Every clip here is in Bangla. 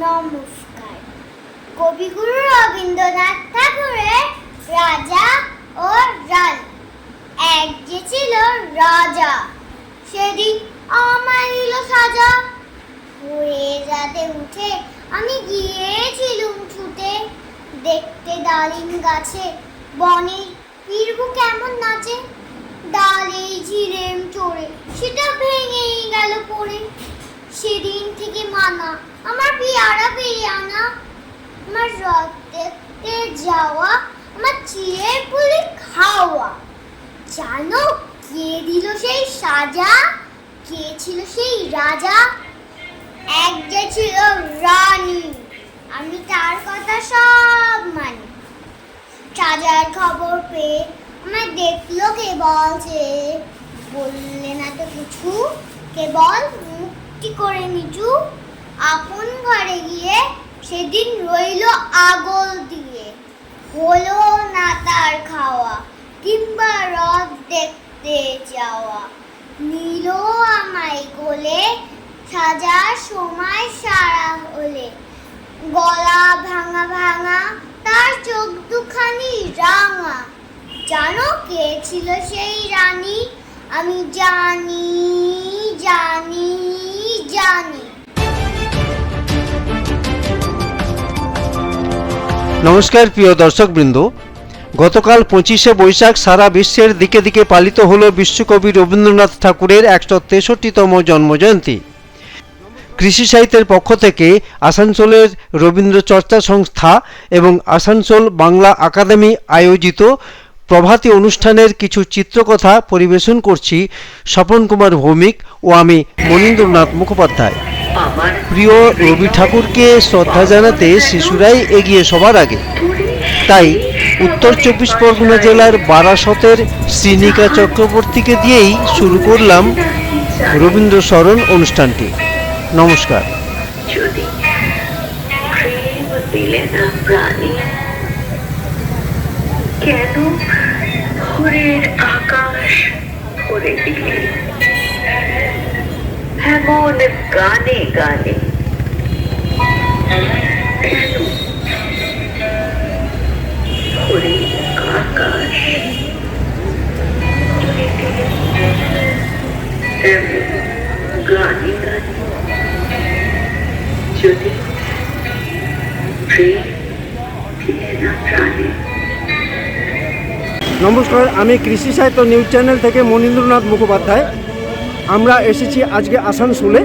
নমস্কার। কবিগুরু রবীন্দ্রনাথ ঠাকুরের রাজা ও রানী। এক যে ছিল রাজা, সেদিন আমার নিল সাজা। হয়ে রাতে উঠে, আমি গিয়েছিলুম ছুটে। দেখতে ডালিম গাছে, বনে ফিরবো কেমন নাচে। ডালে ঝিরেম চড়ে, সেটা ভেঙেই গেল পড়ে। সেদিন থেকে মানা, আমার পিয়ারা পেয়ে আনা। আমার দেখতে যাওয়া, আমার চিড়ে পুলি খাওয়া। জানো কে দিল সেই সাজা? কে ছিল সেই রাজা? এক যে ছিল রানী। আমি তার কথা সব মানি। রাজার খবর পেয়ে আমার দেখল কে বলছে? বললে না তো কিছু। কেবল মুক্তি করে নিচু আপন ঘরে গিয়ে সেদিন রইল আগল দিয়ে। হলো না তার খাওয়া, কিংবা রথ দেখতে যাওয়া। নিল আমায় গোলে সাজার সময় সারা হলে। গলা ভাঙা ভাঙা, তার চোখ দুখানি রাঙা। জানো কে ছিল সেই রানী? আমি জানি জানি জানি। নমস্কার প্রিয় দর্শকবৃন্দ। গতকাল পঁচিশে বৈশাখ সারা বিশ্বের দিকে দিকে পালিত হলো বিশ্বকবি রবীন্দ্রনাথ ঠাকুরের একশো তেষট্টিতম জন্মজয়ন্তী। কৃষি সাহিত্যের পক্ষ থেকে আসানসোলের রবীন্দ্র চর্চা সংস্থা এবং আসানসোল বাংলা একাডেমি আয়োজিত প্রভাতী অনুষ্ঠানের কিছু চিত্রকথা পরিবেশন করছি স্বপন কুমার ভৌমিক ও আমি মনীন্দ্রনাথ মুখোপাধ্যায়। প্রিয় রবি ঠাকুরকে শ্রদ্ধা জানাতে শিশুরাই এগিয়ে সবার আগে। তাই উত্তর চব্বিশ পরগনা জেলার বারাসতের শ্রীনিকা চক্রবর্তীকে দিয়েই শুরু করলাম রবীন্দ্র স্মরণ অনুষ্ঠানটি। নমস্কার। কেন ভোরের আকাশ ভরে দিলে এমন গানে গানে কেন ভোরের আকাশ ভরে দিলে এমন গানে গানে যদি প্রেম দিয়ে না প্রাণে নমস্কার, আমি কৃষি সাহিত্য নিউজ চ্যানেল থেকে মনীন্দ্রনাথ মুখোপাধ্যায়। আমরা এসেছি আজকে আসানসোলে।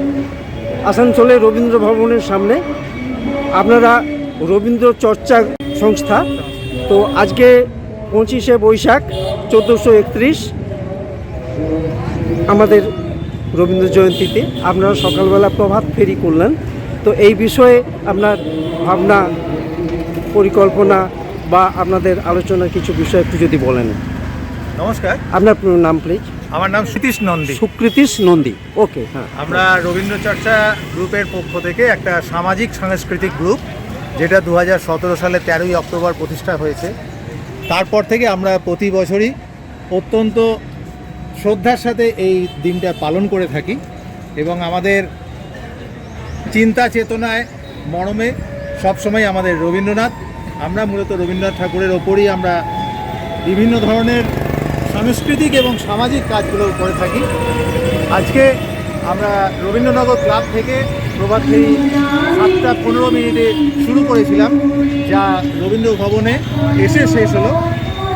আসানসোলে রবীন্দ্র ভবনের সামনে। আপনারা রবীন্দ্র চর্চা সংস্থা। তো আজকে পঁচিশে বৈশাখ, চোদ্দোশো একত্রিশ আমাদের রবীন্দ্র জয়ন্তীতে। আপনারা সকালবেলা প্রভাত ফেরি করলেন। তো এই বিষয়ে আপনার ভাবনা, পরিকল্পনা বা আপনাদের আলোচনার কিছু বিষয় একটু যদি বলেন। নমস্কার। আপনার নাম প্লিজ আমার নাম সতীশ নন্দী। সুকৃতিশ নন্দী। ওকে হ্যাঁ। আমরা রবীন্দ্র চর্চা গ্রুপের পক্ষ থেকে একটা সামাজিক সাংস্কৃতিক গ্রুপ যেটা দু হাজার সতেরো সালে তেরোই অক্টোবর প্রতিষ্ঠা হয়েছে। তারপর থেকে আমরা প্রতি বছরই অত্যন্ত শ্রদ্ধার সাথে এই দিনটা পালন করে থাকি এবং আমাদের চিন্তা চেতনায় মরমে সবসময় আমাদের রবীন্দ্রনাথ আমরা মূলত রবীন্দ্রনাথ ঠাকুরের ওপরই আমরা বিভিন্ন ধরনের সাংস্কৃতিক এবং সামাজিক কাজগুলো করে থাকি। আজকে আমরা রবীন্দ্রনগর ক্লাব থেকে প্রভাত সাতটা পনেরো মিনিটে শুরু করেছিলাম, যা রবীন্দ্র ভবনে এসে শেষ হলো।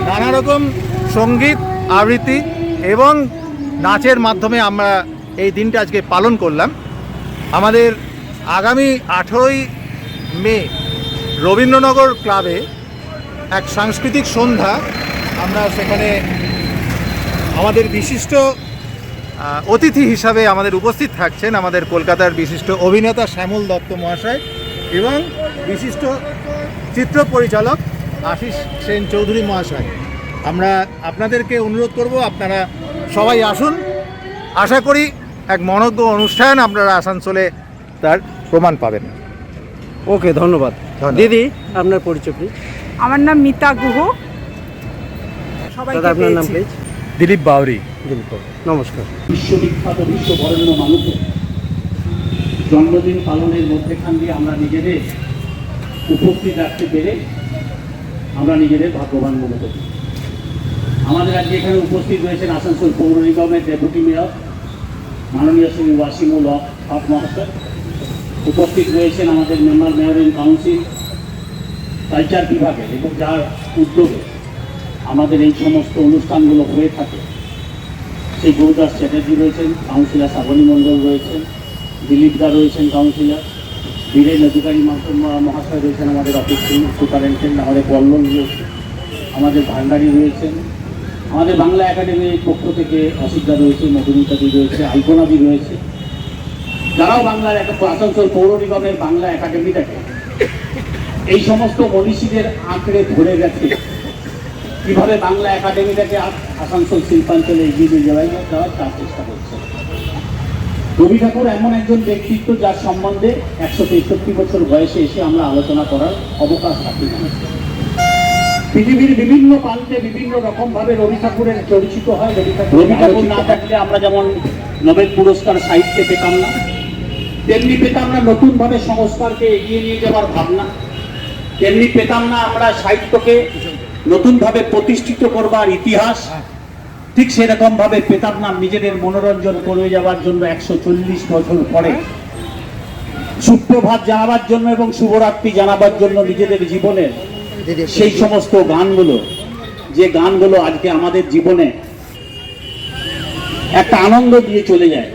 নানা রকম সংগীত, আবৃত্তি এবং নাচের মাধ্যমে আমরা এই দিনটা আজকে পালন করলাম। আমাদের আগামী আঠেরোই মে রবীন্দ্রনগর ক্লাবে এক সাংস্কৃতিক সন্ধ্যা আমরা সেখানে আমাদের বিশিষ্ট অতিথি হিসাবে আমাদের উপস্থিত থাকছেন আমাদের কলকাতার বিশিষ্ট অভিনেতা শ্যামল দত্ত মহাশয় এবং বিশিষ্ট চিত্র পরিচালক আশিস সেন চৌধুরী মহাশয়। আমরা আপনাদেরকে অনুরোধ করব, আপনারা সবাই আসুন। আশা করি এক মনজ্ঞ অনুষ্ঠান আপনারা আসানসোলে তার প্রমাণ পাবেন। ওকে ধন্যবাদ। দিদি আপনার পরিচয় প্লিজ আমার নাম মিতা গুহ। সবাইকে দাদা আপনার নাম প্লিজ দিলীপ বাউরি। দিলীপ নমস্কার। বিশ্ববিখ্যাত বিশ্ববরেণ্য মানুষ জন্মদিন পালনের মধ্যেখান দিয়ে আমরা নিজেদের উপস্থিত রাখতে পেরে আমরা নিজেদের ভাগ্যবান মনে করি। আমাদের আজকে এখানে উপস্থিত রয়েছেন আসানসোল পৌর নিগমের ডেপুটি মেয়র মাননীয় শ্রী ওয়াসিমুল হক মহাশয় উপস্থিত রয়েছেন আমাদের মেম্বার মেয়র কাউন্সিল, কালচার বিভাগের এবং যার উদ্যোগে আমাদের এই সমস্ত অনুষ্ঠানগুলো হয়ে থাকে। সেই গুরুদাস চ্যাটার্জি রয়েছেন, কাউন্সিলর শ্রাবণী মণ্ডল রয়েছেন, দিলীপ দা রয়েছেন কাউন্সিলর, বীরেন অধিকারী মহাশয় রয়েছেন আমাদের অফিস সুপারিনটেন্ডেন্ট আমাদের পল্লব রয়েছে, আমাদের ভান্ডারী রয়েছেন, আমাদের বাংলা একাডেমির পক্ষ থেকে অসিদ্ধা রয়েছে মধুমিতাদি রয়েছে আলপনাদি রয়েছে যারাও বাংলার আসানসোল পৌর নিগমের বাংলা একাডেমিটাকে এই সমস্ত মনীষীদের আঁকড়ে ধরে গেছে। কীভাবে বাংলা একাডেমিটাকে আসানসোল শিল্পাঞ্চলে এগিয়ে নিয়ে যাওয়া যায় যাওয়ার তার চেষ্টা করছে। রবি ঠাকুর এমন একজন ব্যক্তিত্ব যার সম্বন্ধে একশো তেষট্টি বছর বয়সে এসে আমরা আলোচনা করার অবকাশ রাখি না। পৃথিবীর বিভিন্ন প্রান্তে বিভিন্ন রকম ভাবে রবি ঠাকুরের পরিচিত হয়। রবি ঠাকুর রবি ঠাকুর না থাকলে আমরা যেমন নোবেল পুরস্কার সাহিত্যে পেতাম না তেমনি পেতাম না নতুন ভাবে সংস্কারকে এগিয়ে নিয়ে যাওয়ার ভাবনা। তেমনি পেতাম না আমরা সাহিত্যকে নতুনভাবে প্রতিষ্ঠিত করবার ইতিহাস। ঠিক সেরকম ভাবে পেতাম না নিজেদের মনোরঞ্জন করে যাওয়ার জন্য একশো চল্লিশ বছর পরে। সুপ্রভাত জানাবার জন্য এবং শুভরাত্রি জানাবার জন্য নিজেদের জীবনের সেই সমস্ত গানগুলো, যে গানগুলো আজকে আমাদের জীবনে একটা আনন্দ দিয়ে চলে যায়।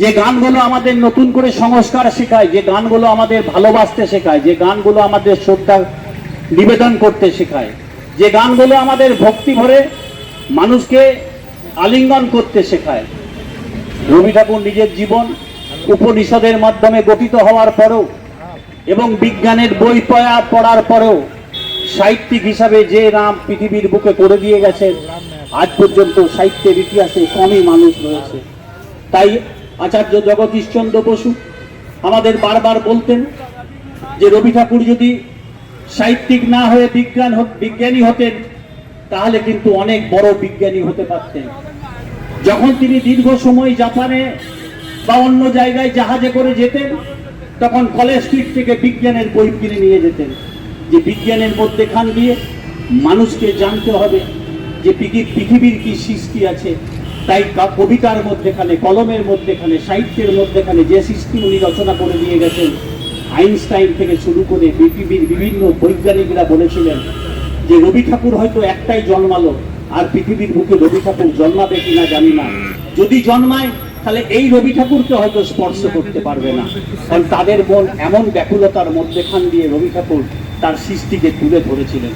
যে গানগুলো আমাদের নতুন করে সংস্কার শেখায়, যে গানগুলো আমাদের ভালোবাসতে শেখায়, যে গানগুলো আমাদের শ্রদ্ধা নিবেদন করতে শেখায়, যে গানগুলো আমাদের ভক্তি ভরে মানুষকে আলিঙ্গন করতে শেখায়। রবি ঠাকুর নিজের জীবন উপনিষদের মাধ্যমে গঠিত হওয়ার পরেও এবং বিজ্ঞানের বই পয়া পড়ার পরেও সাহিত্যিক হিসাবে যে নাম পৃথিবীর বুকে করে দিয়ে গেছেন আজ পর্যন্ত সাহিত্যের ইতিহাসে কমই মানুষ রয়েছে। তাই আচার্য জগদীশচন্দ্র বসু আমাদের বারবার বলতেন যে রবি ঠাকুর যদি সাহিত্যিক না হয়ে বিজ্ঞান বিজ্ঞানী হতেন, তাহলে কিন্তু অনেক বড় বিজ্ঞানী হতে পারতেন। যখন তিনি দীর্ঘ সময় জাপানে বা অন্য জায়গায় জাহাজে করে যেতেন, তখন কলেজ স্ট্রিট থেকে বিজ্ঞানের বই কিনে নিয়ে যেতেন। যে বিজ্ঞানের মধ্যেখান দিয়ে মানুষকে জানতে হবে যে পৃথি- পৃথিবীর কি সৃষ্টি আছে। তাই কবিতার মধ্যেখানে, কলমের মধ্যেখানে, সাহিত্যের মধ্যেখানে যে সৃষ্টি উনি রচনা করে দিয়ে গেছেন, আইনস্টাইন থেকে শুরু করে পৃথিবীর বিভিন্ন বৈজ্ঞানিকরা বলেছিলেন যে রবি ঠাকুর হয়তো একটাই জন্মালো, আর পৃথিবীর বুকে রবি ঠাকুর জন্মাবে কিনা জানি না। যদি জন্মায়, তাহলে এই রবি ঠাকুরকে হয়তো স্পর্শ করতে পারবে না। কারণ তাদের মন এমন ব্যাকুলতার মধ্যেখান দিয়ে রবি ঠাকুর তার সৃষ্টিকে তুলে ধরেছিলেন।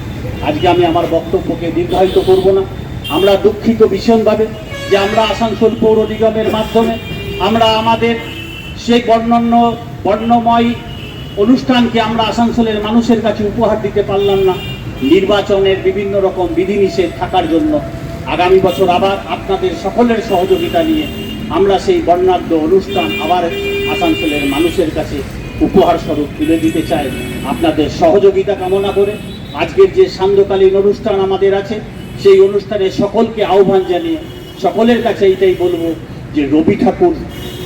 আজকে আমি আমার বক্তব্যকে দীর্ঘায়িত করব না। আমরা দুঃখিত ভীষণভাবে। যে আমরা আসানসোল পৌর নিগমের মাধ্যমে আমরা আমাদের সেই বর্ণন্য, বর্ণময় অনুষ্ঠানকে আমরা আসানসোলের মানুষের কাছে উপহার দিতে পারলাম না। নির্বাচনের বিভিন্ন রকম বিধিনিষেধ থাকার জন্য আগামী বছর আবার আপনাদের সকলের সহযোগিতা নিয়ে আমরা সেই বর্ণাঢ্য অনুষ্ঠান আবার আসানসোলের মানুষের কাছে উপহার স্বরূপ তুলে দিতে চাই আপনাদের সহযোগিতা কামনা করে। আজকের যে সান্ধ্যকালীন অনুষ্ঠান আমাদের আছে, সেই অনুষ্ঠানে সকলকে আহ্বান জানিয়ে সকলের কাছে এইটাই বলব যে রবি ঠাকুর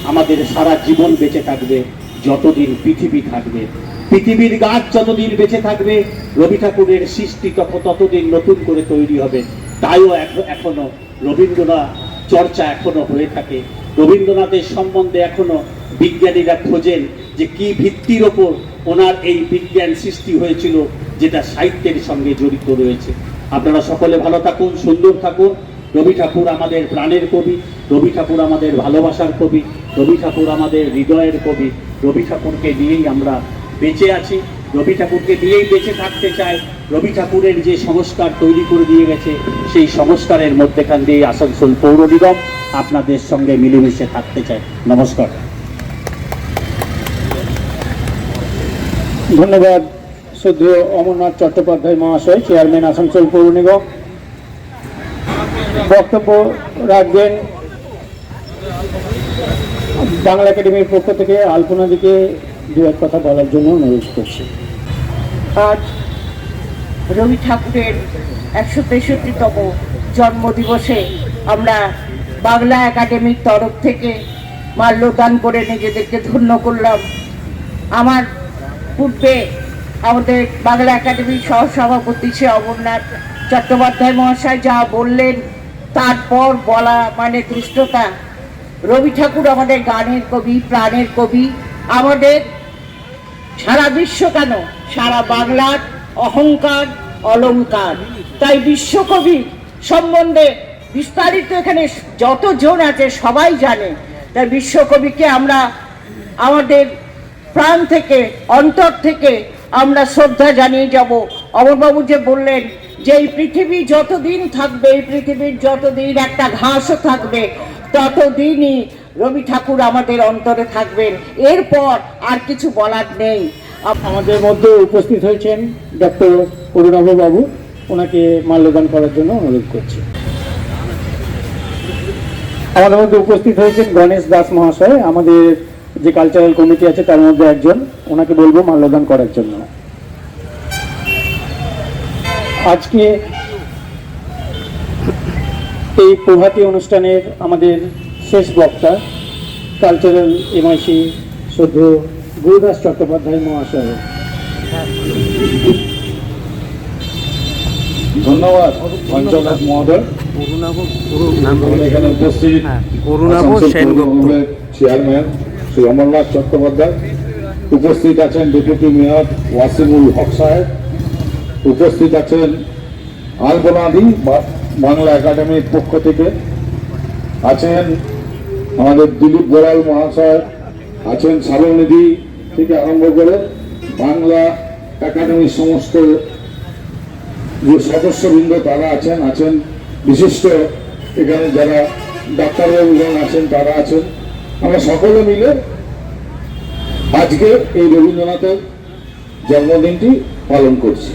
আমাদের সারা জীবন বেঁচে থাকবে, যতদিন পৃথিবী থাকবে। পৃথিবীর গাছ যতদিন বেঁচে থাকবে, রবি ঠাকুরের সৃষ্টি তখন ততদিন নতুন করে তৈরি হবে। তাইও এখ- এখনও রবীন্দ্রনাথ চর্চা এখনও হয়ে থাকে। রবীন্দ্রনাথের সম্বন্ধে এখনও বিজ্ঞানীরা খোঁজেন যে কি ভিত্তির ওপর ওনার এই বিজ্ঞান সৃষ্টি হয়েছিল, যেটা সাহিত্যের সঙ্গে জড়িত রয়েছে। আপনারা সকলে ভালো থাকুন, সুন্দর থাকুন। রবি ঠাকুর আমাদের প্রাণের কবি, রবি ঠাকুর আমাদের ভালোবাসার কবি, রবি ঠাকুর আমাদের হৃদয়ের কবি। রবি ঠাকুরকে নিয়েই আমরা বেঁচে আছি। রবি ঠাকুরকে দিয়েই বেঁচে থাকতে চাই। রবি ঠাকুরের যে সংস্কার তৈরি করে দিয়ে গেছে, সেই সংস্কারের মধ্যেখান দিয়ে আসানসোল পৌর নিগম আপনাদের সঙ্গে মিলেমিশে থাকতে চায়। নমস্কার। ধন্যবাদ। শ্রদ্ধেয় অমরনাথ চট্টোপাধ্যায় মহাশয়, চেয়ারম্যান আসানসোল পৌর নিগম। বক্তব্য রাখবেন। বাংলা একাডেমির পক্ষ থেকে আলপনা দিকে দু এক কথা বলার জন্য অনুরোধ করছি। আজ রবি ঠাকুরের একশো তেষট্টিতম জন্মদিবসে আমরা বাংলা একাডেমির তরফ থেকে মাল্যদান করে নিজেদেরকে ধন্য করলাম। আমার পূর্বে আমাদের বাংলা একাডেমির সহসভাপতি শ্রী অমরনাথ চট্টোপাধ্যায় মহাশয় যা বললেন তারপর বলা মানে দৃষ্টতা রবি ঠাকুর আমাদের গানের কবি, প্রাণের কবি। আমাদের সারা বিশ্ব কেন? সারা বাংলার অহংকার অলংকার তাই বিশ্বকবি সম্বন্ধে বিস্তারিত এখানে যতজন আছে সবাই জানে। তাই বিশ্বকবিকে আমরা আমাদের প্রাণ থেকে, অন্তর থেকে আমরা শ্রদ্ধা জানিয়ে যাব। অমরবাবু যে বললেন যে এই পৃথিবী যতদিন থাকবে, এই পৃথিবীর যতদিন একটা ঘাসও থাকবে, ততদিনই রবি ঠাকুর আমাদের অন্তরে থাকবেন। এরপর আর কিছু বলার নেই। আমাদের মধ্যে উপস্থিত হয়েছেন ডক্টর বাবু। ওনাকে মাল্যদান করার জন্য অনুরোধ করছি। আমাদের মধ্যে উপস্থিত হয়েছেন গণেশ দাস মহাশয়। আমাদের যে কালচারাল কমিটি আছে, তার মধ্যে একজন। ওনাকে বলব মাল্যদান করার জন্য। আজকে এই প্রভাতী অনুষ্ঠানের আমাদের শেষ বক্তা কালচারাল এমআইসি সদ্য গুরুদাস চট্টোপাধ্যায় মহাশয়। ধন্যবাদ অঞ্চনাথ মহোদয়। এখানে উপস্থিত পৌর চেয়ারম্যান শ্রী অমরনাথ চট্টোপাধ্যায়। উপস্থিত আছেন ডেপুটি মেয়র ওয়াসিমুল হক সাহেব। উপস্থিত আছেন আলপনাদি বাংলা একাডেমির পক্ষ থেকে। আছেন আমাদের দিলীপ গোয়াল মহাশয়, আছেন সালনিধি থেকে আরম্ভ করে বাংলা একাডেমির সমস্ত যে সদস্যবৃন্দ তারা আছেন আছেন বিশিষ্ট এখানে যারা ডাক্তারবাবুগণ আছেন তারা আছেন। আমরা সকলে মিলে আজকে এই রবীন্দ্রনাথের জন্মদিনটি পালন করছি।